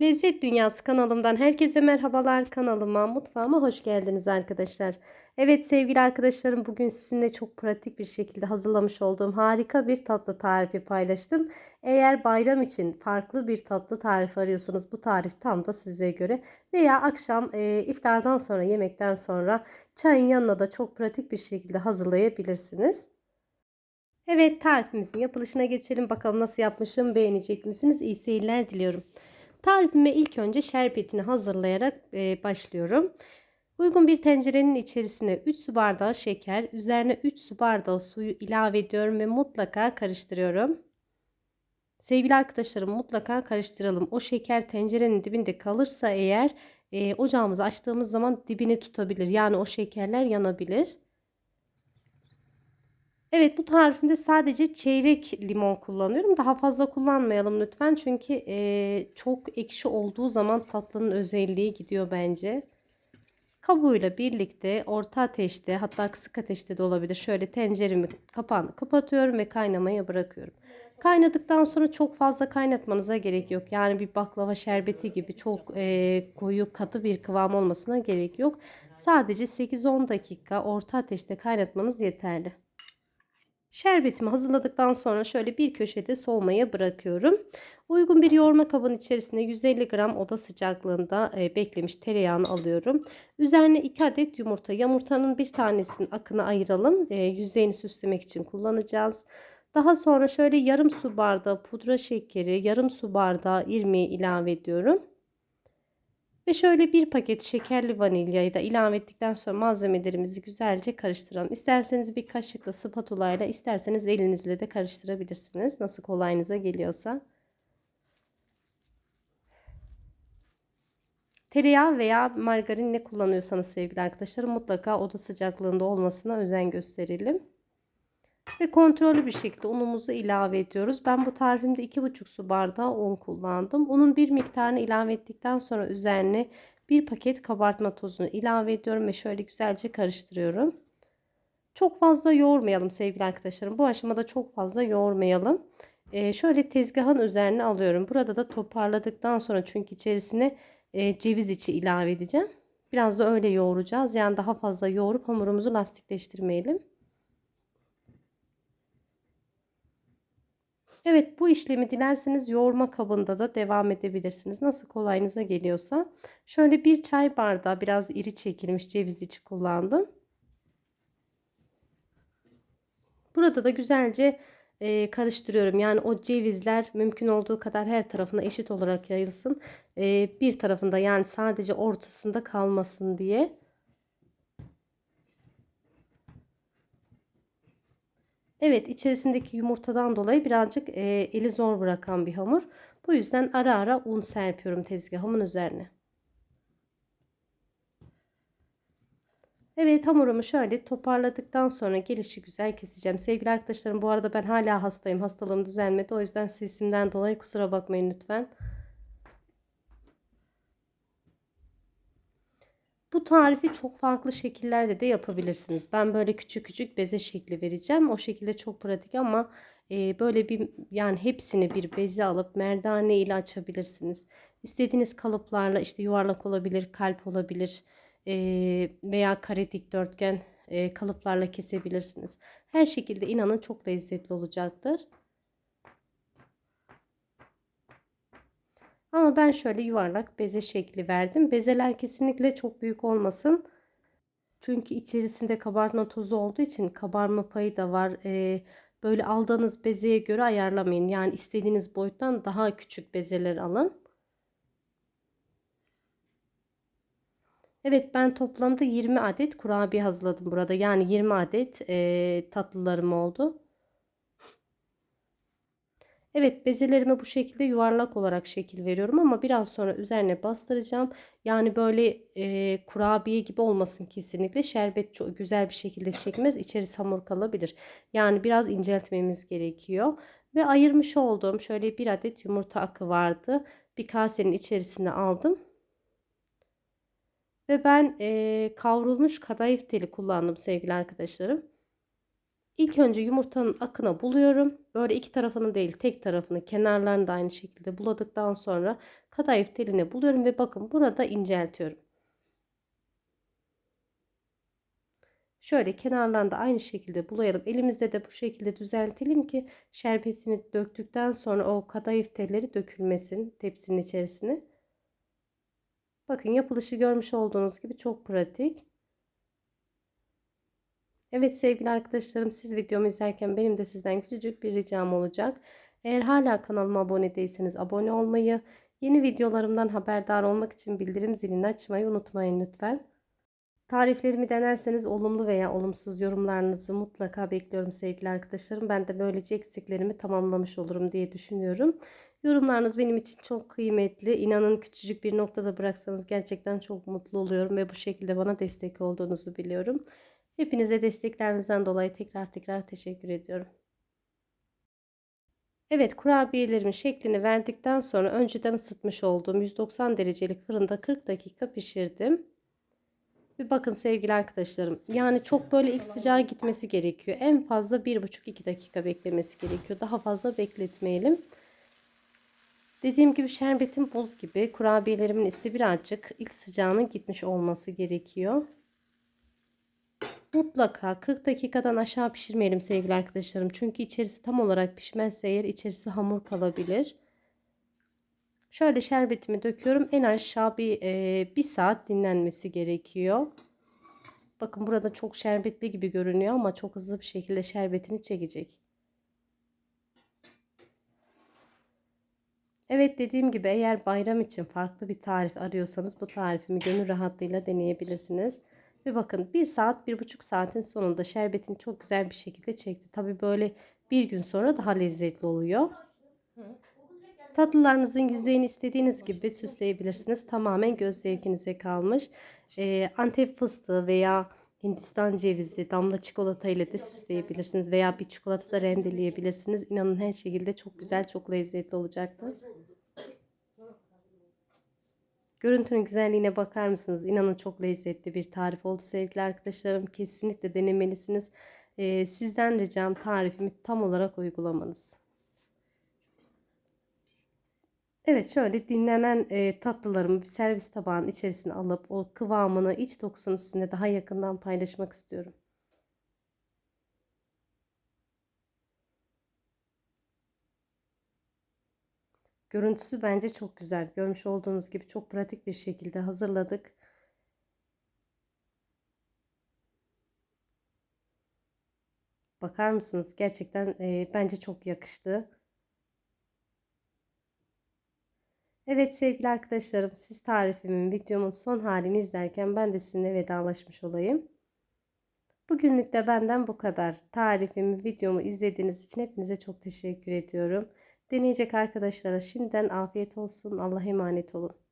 Lezzet Dünyası kanalımdan herkese merhabalar. Kanalıma, mutfağıma hoş geldiniz arkadaşlar. Evet sevgili arkadaşlarım bugün sizinle çok pratik bir şekilde hazırlamış olduğum harika bir tatlı tarifi paylaştım. Eğer bayram için farklı bir tatlı tarif arıyorsanız bu tarif tam da size göre. Veya akşam e, iftardan sonra yemekten sonra çayın yanına da çok pratik bir şekilde hazırlayabilirsiniz. Evet tarifimizin yapılışına geçelim. Bakalım nasıl yapmışım beğenecek misiniz? İyi seyirler diliyorum. Tarifime ilk önce şerbetini hazırlayarak e, başlıyorum. Uygun bir tencerenin içerisine 3 su bardağı şeker, üzerine 3 su bardağı suyu ilave ediyorum ve mutlaka karıştırıyorum. Sevgili arkadaşlarım mutlaka karıştıralım. O şeker tencerenin dibinde kalırsa eğer e, ocağımızı açtığımız zaman dibini tutabilir. Yani o şekerler yanabilir. Evet bu tarifimde sadece çeyrek limon kullanıyorum. Daha fazla kullanmayalım lütfen. Çünkü e, çok ekşi olduğu zaman tatlının özelliği gidiyor bence. Kabuğuyla birlikte orta ateşte hatta kısık ateşte de olabilir. Şöyle tenceremi kapağını kapatıyorum ve kaynamaya bırakıyorum. Kaynadıktan sonra çok fazla kaynatmanıza gerek yok. Yani bir baklava şerbeti gibi çok e, koyu katı bir kıvam olmasına gerek yok. Sadece 8-10 dakika orta ateşte kaynatmanız yeterli. Şerbetimi hazırladıktan sonra şöyle bir köşede soğumaya bırakıyorum. Uygun bir yoğurma kabının içerisine 150 gram oda sıcaklığında e, beklemiş tereyağını alıyorum. Üzerine 2 adet yumurta. Yumurtanın bir tanesinin akını ayıralım. E, yüzeyini süslemek için kullanacağız. Daha sonra şöyle yarım su bardağı pudra şekeri, yarım su bardağı irmiği ilave ediyorum. Ve şöyle bir paket şekerli vanilyayı da ilave ettikten sonra malzemelerimizi güzelce karıştıralım. İsterseniz bir kaşıkla spatula ile isterseniz elinizle de karıştırabilirsiniz. Nasıl kolayınıza geliyorsa. Tereyağı veya margarin ne kullanıyorsanız sevgili arkadaşlarım mutlaka oda sıcaklığında olmasına özen gösterelim. Ve kontrollü bir şekilde unumuzu ilave ediyoruz. Ben bu tarifimde 2,5 su bardağı un kullandım. Unun bir miktarını ilave ettikten sonra üzerine bir paket kabartma tozunu ilave ediyorum ve şöyle güzelce karıştırıyorum. Çok fazla yoğurmayalım sevgili arkadaşlarım. Bu aşamada çok fazla yoğurmayalım. Ee, şöyle tezgahın üzerine alıyorum. Burada da toparladıktan sonra çünkü içerisine e, ceviz içi ilave edeceğim. Biraz da öyle yoğuracağız. Yani daha fazla yoğurup hamurumuzu lastikleştirmeyelim. Evet bu işlemi dilerseniz yoğurma kabında da devam edebilirsiniz. Nasıl kolayınıza geliyorsa. Şöyle bir çay bardağı biraz iri çekilmiş ceviz içi kullandım. Burada da güzelce e, karıştırıyorum. Yani o cevizler mümkün olduğu kadar her tarafına eşit olarak yayılsın. E, bir tarafında yani sadece ortasında kalmasın diye. Evet içerisindeki yumurtadan dolayı birazcık e, eli zor bırakan bir hamur. Bu yüzden ara ara un serpiyorum tezgahımın üzerine. Evet hamurumu şöyle toparladıktan sonra gelişi güzel keseceğim. Sevgili arkadaşlarım bu arada ben hala hastayım. Hastalığım düzelmedi. O yüzden sesimden dolayı kusura bakmayın lütfen. Bu tarifi çok farklı şekillerde de yapabilirsiniz. Ben böyle küçük küçük beze şekli vereceğim. O şekilde çok pratik ama e, böyle bir yani hepsini bir beze alıp merdane ile açabilirsiniz. İstediğiniz kalıplarla işte yuvarlak olabilir, kalp olabilir e, veya kare dikdörtgen e, kalıplarla kesebilirsiniz. Her şekilde inanın çok lezzetli olacaktır. Ama ben şöyle yuvarlak beze şekli verdim. Bezeler kesinlikle çok büyük olmasın. Çünkü içerisinde kabartma tozu olduğu için kabarma payı da var. Ee, böyle aldığınız bezeye göre ayarlamayın. Yani istediğiniz boyuttan daha küçük bezeler alın. Evet ben toplamda 20 adet kurabiye hazırladım burada. Yani 20 adet e, tatlılarım oldu. Evet bezelerime bu şekilde yuvarlak olarak şekil veriyorum ama biraz sonra üzerine bastıracağım. Yani böyle e, kurabiye gibi olmasın kesinlikle. Şerbet çok güzel bir şekilde çekmez. İçerisi hamur kalabilir. Yani biraz inceltmemiz gerekiyor. Ve ayırmış olduğum şöyle bir adet yumurta akı vardı. Bir kasenin içerisine aldım. Ve ben e, kavrulmuş kadayıf teli kullandım sevgili arkadaşlarım. İlk önce yumurtanın akına buluyorum. Böyle iki tarafını değil tek tarafını kenarlarını da aynı şekilde buladıktan sonra kadayıf teline buluyorum ve bakın burada inceltiyorum. Şöyle kenarlarını da aynı şekilde bulayalım. Elimizde de bu şekilde düzeltelim ki şerbetini döktükten sonra o kadayıf telleri dökülmesin tepsinin içerisine. Bakın yapılışı görmüş olduğunuz gibi çok pratik. Evet sevgili arkadaşlarım siz videomu izlerken benim de sizden küçücük bir ricam olacak. Eğer hala kanalıma abone değilseniz abone olmayı, yeni videolarımdan haberdar olmak için bildirim zilini açmayı unutmayın lütfen. Tariflerimi denerseniz olumlu veya olumsuz yorumlarınızı mutlaka bekliyorum sevgili arkadaşlarım. Ben de böylece eksiklerimi tamamlamış olurum diye düşünüyorum. Yorumlarınız benim için çok kıymetli. İnanın küçücük bir noktada bıraksanız gerçekten çok mutlu oluyorum ve bu şekilde bana destek olduğunuzu biliyorum. Hepinize desteklerinizden dolayı tekrar tekrar teşekkür ediyorum. Evet kurabiyelerimin şeklini verdikten sonra önceden ısıtmış olduğum 190 derecelik fırında 40 dakika pişirdim. Bir bakın sevgili arkadaşlarım. Yani çok böyle ilk sıcağa gitmesi gerekiyor. En fazla 1,5-2 dakika beklemesi gerekiyor. Daha fazla bekletmeyelim. Dediğim gibi şerbetim buz gibi. Kurabiyelerimin ise birazcık ilk sıcağının gitmiş olması gerekiyor. Mutlaka 40 dakikadan aşağı pişirmeyelim sevgili arkadaşlarım. Çünkü içerisi tam olarak pişmezse eğer içerisi hamur kalabilir. Şöyle şerbetimi döküyorum. En aşağı bir, e, bir saat dinlenmesi gerekiyor. Bakın burada çok şerbetli gibi görünüyor ama çok hızlı bir şekilde şerbetini çekecek. Evet dediğim gibi eğer bayram için farklı bir tarif arıyorsanız bu tarifimi gönül rahatlığıyla deneyebilirsiniz. Ve bakın bir saat bir buçuk saatin sonunda şerbetini çok güzel bir şekilde çekti. Tabi böyle bir gün sonra daha lezzetli oluyor. Tatlılarınızın yüzeyini istediğiniz gibi süsleyebilirsiniz. Tamamen göz zevkinize kalmış. Ee, Antep fıstığı veya Hindistan cevizi, damla çikolata ile de süsleyebilirsiniz. Veya bir çikolata da rendeleyebilirsiniz. İnanın her şekilde çok güzel, çok lezzetli olacaktır. Görüntünün güzelliğine bakar mısınız? İnanın çok lezzetli bir tarif oldu sevgili arkadaşlarım. Kesinlikle denemelisiniz. Ee, sizden ricam tarifimi tam olarak uygulamanız. Evet şöyle dinlenen e, tatlılarımı bir servis tabağının içerisine alıp o kıvamını, iç dokusunu sizinle daha yakından paylaşmak istiyorum. Görüntüsü bence çok güzel. Görmüş olduğunuz gibi çok pratik bir şekilde hazırladık. Bakar mısınız? Gerçekten e, bence çok yakıştı. Evet sevgili arkadaşlarım siz tarifimin videomun son halini izlerken ben de sizinle vedalaşmış olayım. Bugünlük de benden bu kadar. Tarifimi, videomu izlediğiniz için hepinize çok teşekkür ediyorum. Deneyecek arkadaşlara şimdiden afiyet olsun. Allah'a emanet olun.